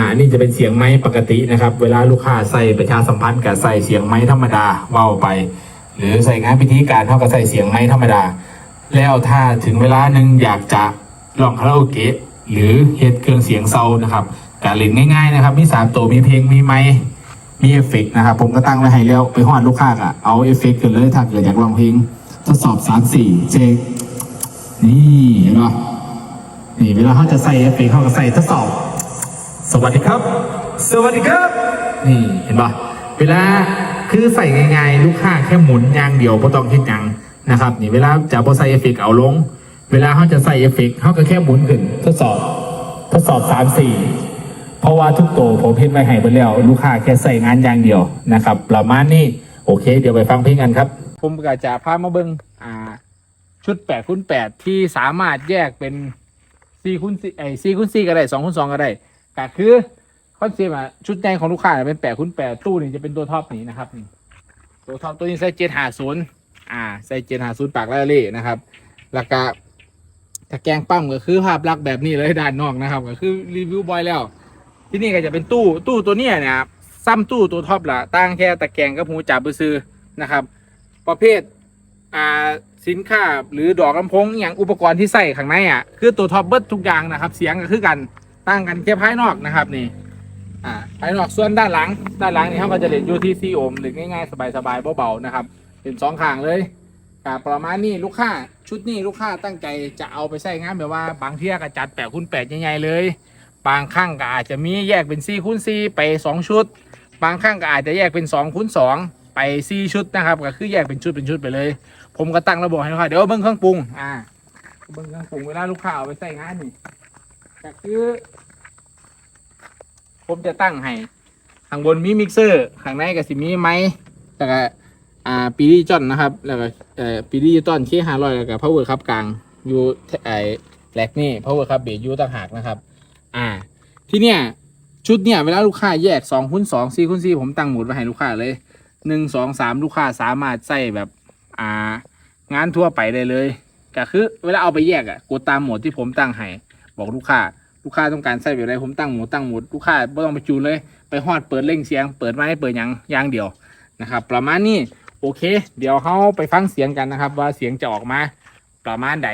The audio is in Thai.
อ่านี่จะเป็นเสียงไม้ปกตินะครับ เวลาลูกค้าใส่ประชาสัมพันธ์กับใส่เสียงไม้ธรรมดาเว้าไป หรือใส่งานพิธีการเท่ากับใส่เสียงไม้ธรรมดา แล้วถ้าถึงเวลาหนึ่งอยากจะลองคาราโอเกะหรือเฮ็ดเครื่องเสียงเซานะครับการเล่นง่ายๆนะครับมีสามตัวมีเพลงมีไม้มีเอฟเฟกต์นะครับผมก็ตั้งไว้ให้แล้วไปหอดลูกค้าอะเอาเอฟเฟกต์กันเลยถ้าเกิดอยากลองเพลงทดสอบสามสี่เช็คนี่เห็นปะนี่เวลาเขาจะใส่เอฟเฟกต์เขาก็ใส่ทดสอบ วัสดีครับ สวัสดีครับ นี่เห็นปะเวลาคือใส่ง่ายๆลูกค้าแค่หมุนอย่างเดียวไม่ต้องคิดหยังนะครับนี่เวลาจะพอใส่เอฟเฟกต์เอาลง เวลาเขาจะใส่เอฟเฟกต์เขาก็แค่หมุนขึ้นทดสอบทดสอบสามสี่เพราะว่าทุกตัวผมเพิ่นไปให้ไปแล้ว ลูกค้าแค่ใส่งานอย่างเดียวนะครับ ประมาณนี้โอเค เดี๋ยวไปฟังเพลงกันครับ ผมก็จะพามาเบิ้งอ่า ชุดแปดคูณแปดที่สามารถแยกเป็นสี่คูณสี่ไอ้สี่คูณสี่ก็ได้สองคูณสองก็ได้ แต่คือคอนเซ็ปต์อะชุดใหญ่ของลูกค้าเป็นแปดคูณแปดตู้นี่จะเป็นตัวท็อปนี่นะครับนี่ตัวท็อปตัวนี้ใส่เจ็ดหาศูนย์อ่าใส่เจ็ดหาศูนย์ปากละเล่นะครับแล้วก็ถ้าแกงปั้มก็คือภาพลักษณ์แบบนี้เลยด้านนอกนะครับก็คือรีวิวบ่อยแล้ว ที่นี่ก็จะเป็นตู้ตู้ตัวเนี้ยนี่ยครับซ้ำตู้ตัวท็อปละตั้งแค่ตะแกงกับหูจับซื้อนะครับ ประเภทอ่าสินค้าหรือดอกลำโพงอย่างอุปกรณ์ที่ใส่ข้างในอะคือตัวท็อปเบิร์ทุกอย่างนะครับ เสียงก็คือกัน ตั้งกันแค่ภายนอกนะครับนี่อ่าภายนอกส่วนด้านหลัง ด้านหลังนี่เขาก็จะเล่นอยู่ที่ซีโอมหรือง่ายๆสบายๆเบาๆนะครับเป็นสองข้างเลยกับประมาณนี้ลูกค้าชุดนี้ลูกค้าตั้งใจจะเอาไปใส่งานแบบว่าบางเที่ยก็จัดแปดคูณแปดใหญ่ๆเลย บางครั้งก็อาจจะมีแยกเป็น4คูณ4ไปสองชุด บางครั้งก็อาจจะแยกเป็น2คูณ2ไป4ชุดนะครับก็คือแยกเป็นชุดเป็นชุดไปเลย ผมก็ตั้งระบบให้ลูกค้าเดี๋ยวเบิ้งเครื่องปรุงอ่าเบิ้งเครื่องปรุงเวลาลูกค้าเอาไปใส่งานนี่ ก็คือ ผมจะตั้งให้ข้างบนมีมิกเซอร์ข้างในก็สิมีไม้แล้วก็อ่าปีดิจอนนะครับแล้วก็เอ่อปีดิจอนเคห้าร้อยแล้วก็พาวเวอร์คับกลางอยู่ไอ้แหลกนี่พาวเวอร์คับเบสอยู่ต่างหากนะครับ อ่า ที่เนี้ยชุดเนี่ยเวลาลูกค้าแยกสองคูณสองสี่คูณสี่ผมตั้งหมุดไว้ให้ลูกค้าเลยหนึ่งสองสามลูกค้าสามารถใส่แบบอ่างานทั่วไปได้เลยก็คือ เวลาเอาไปแยกอะกดตามหมดที่ผมตั้งให้ บอกลูกค้าลูกค้าต้องการใส่แบบไรผมตั้งหมดตั้งหมดลูกค้าไม่ต้องไปจูนเลย ไปฮอดเปิดเร่งเสียง เปิดไม้เปิดยังยางเดียวนะครับ ประมาณนี้โอเค เดี๋ยวเขาไปฟังเสียงกันนะครับ ว่าเสียงจะออกมาประมาณใด